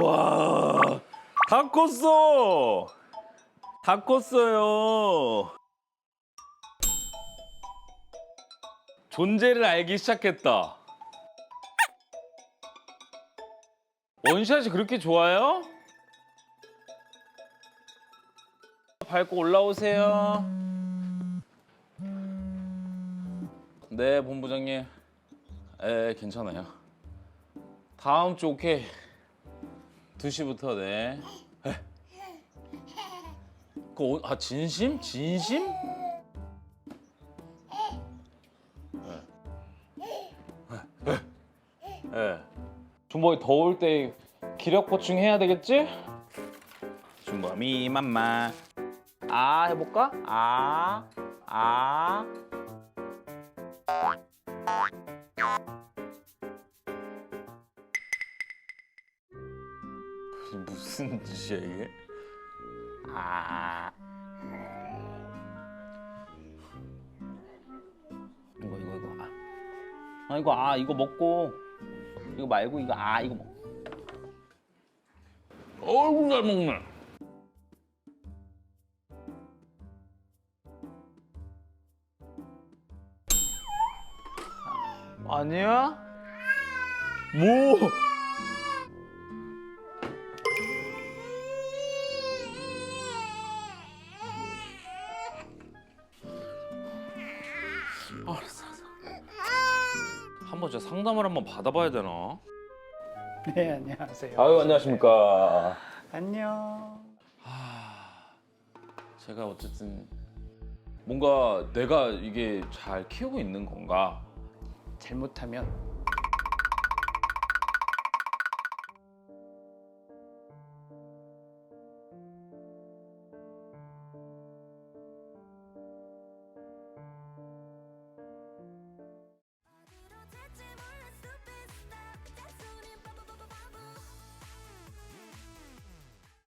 와, 다 컸어. 다 컸어요. 존재를 알기 시작했다. 원샷이 그렇게 좋아요? 밟고 올라오세요. 네, 본부장님. 에, 괜찮아요. 다음 주 오케이. 2시부터 네. 에. 그 오- 아, 진심? 진심? 예. 예. 예. 준범이 더울 때 기력 보충 해야 되겠지? 준범이 맘마. 아 해볼까? 아, 아. 무슨 짓이야 이게? 아. 이거 이거 이거 아. 아 이거 아 이거 먹고 이거 말고 이거 아 이거 먹. 어이구 잘 먹네. 아니야? 뭐? 알았어, 알았어. 한번 저 상담을 한번 받아봐야 되나? 네 안녕하세요. 아유 안녕하십니까. 안녕. 제가 어쨌든 뭔가 내가 이게 잘 키우고 있는 건가? 잘못하면